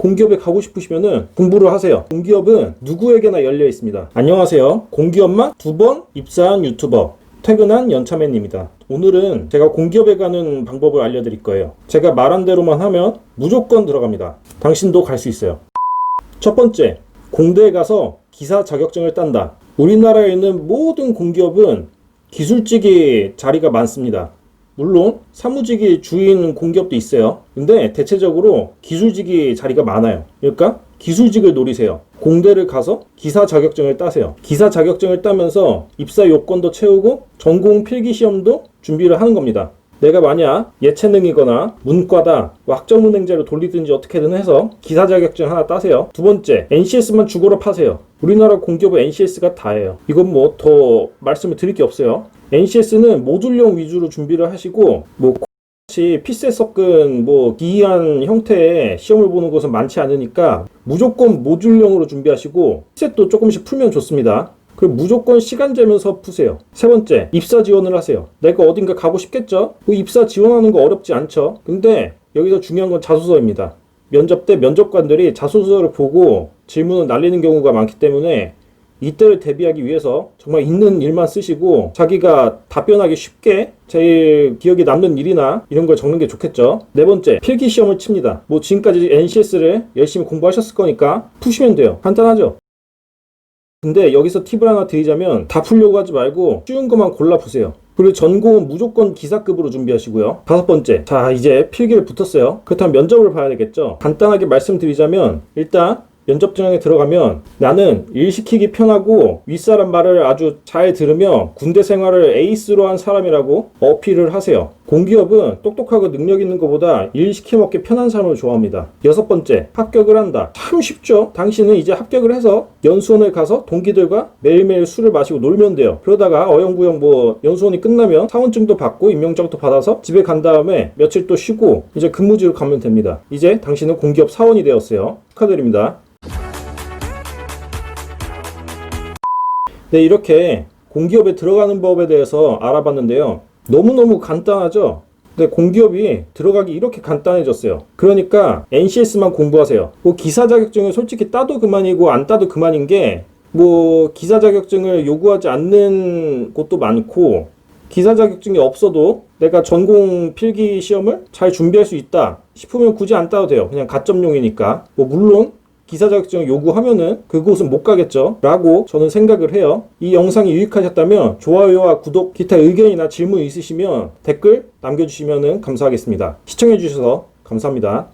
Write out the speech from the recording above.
공기업에 가고 싶으시면은 공부를 하세요. 공기업은 누구에게나 열려 있습니다. 안녕하세요. 공기업만 두 번 입사한 유튜버 퇴근한 연차맨입니다. 오늘은 제가 공기업에 가는 방법을 알려드릴 거예요. 제가 말한 대로만 하면 무조건 들어갑니다. 당신도 갈 수 있어요. 첫 번째, 공대에 가서 기사 자격증을 딴다. 우리나라에 있는 모든 공기업은 기술직이 자리가 많습니다. 물론 사무직이 주인 공기업도 있어요. 근데 대체적으로 기술직이 자리가 많아요. 그러니까 기술직을 노리세요. 공대를 가서 기사 자격증을 따세요. 기사 자격증을 따면서 입사 요건도 채우고 전공 필기 시험도 준비를 하는 겁니다. 내가 만약 예체능이거나 문과다 학점은행제로 돌리든지 어떻게든 해서 기사 자격증 하나 따세요. 두 번째, NCS만 죽어라 파세요. 우리나라 공기업은 NCS가 다예요. 이건 뭐 더 말씀을 드릴 게 없어요. NCS는 모듈형 위주로 준비를 하시고 뭐 피셋 섞은 뭐 기이한 형태의 시험을 보는 것은 많지 않으니까 무조건 모듈형으로 준비하시고 피셋도 조금씩 풀면 좋습니다. 그리고 무조건 시간 재면서 푸세요. 세 번째, 입사 지원을 하세요. 내가 어딘가 가고 싶겠죠? 뭐 입사 지원하는 거 어렵지 않죠? 근데 여기서 중요한 건 자소서입니다. 면접 때 면접관들이 자소서를 보고 질문을 날리는 경우가 많기 때문에 이때를 대비하기 위해서 정말 있는 일만 쓰시고 자기가 답변하기 쉽게 제일 기억에 남는 일이나 이런 걸 적는 게 좋겠죠. 네 번째, 필기 시험을 칩니다. 뭐 지금까지 NCS를 열심히 공부하셨을 거니까 푸시면 돼요. 간단하죠? 근데 여기서 팁을 하나 드리자면 다 풀려고 하지 말고 쉬운 것만 골라 보세요. 그리고 전공은 무조건 기사급으로 준비하시고요. 다섯 번째. 자, 이제 필기를 붙었어요. 그렇다면 면접을 봐야 되겠죠. 간단하게 말씀드리자면 일단 면접 전형에 들어가면 나는 일 시키기 편하고 윗사람 말을 아주 잘 들으며 군대 생활을 에이스로 한 사람이라고 어필을 하세요. 공기업은 똑똑하고 능력 있는 것보다 일 시켜먹기 편한 사람을 좋아합니다. 여섯 번째, 합격을 한다. 참 쉽죠? 당신은 이제 합격을 해서 연수원을 가서 동기들과 매일매일 술을 마시고 놀면 돼요. 그러다가 어영부영 뭐 연수원이 끝나면 사원증도 받고 임명장도 받아서 집에 간 다음에 며칠 또 쉬고 이제 근무지로 가면 됩니다. 이제 당신은 공기업 사원이 되었어요. 축하드립니다. 네, 이렇게 공기업에 들어가는 법에 대해서 알아봤는데요. 너무너무 간단하죠? 근데 공기업이 들어가기 이렇게 간단해졌어요. 그러니까 NCS만 공부하세요. 뭐 기사 자격증을 솔직히 따도 그만이고 안 따도 그만인 게 뭐 기사 자격증을 요구하지 않는 곳도 많고 기사 자격증이 없어도 내가 전공 필기 시험을 잘 준비할 수 있다 싶으면 굳이 안 따도 돼요. 그냥 가점용이니까. 뭐 물론 기사 자격증을 요구하면은 그곳은 못 가겠죠. 라고 저는 생각을 해요. 이 영상이 유익하셨다면 좋아요와 구독, 기타 의견이나 질문 있으시면 댓글 남겨주시면 감사하겠습니다. 시청해주셔서 감사합니다.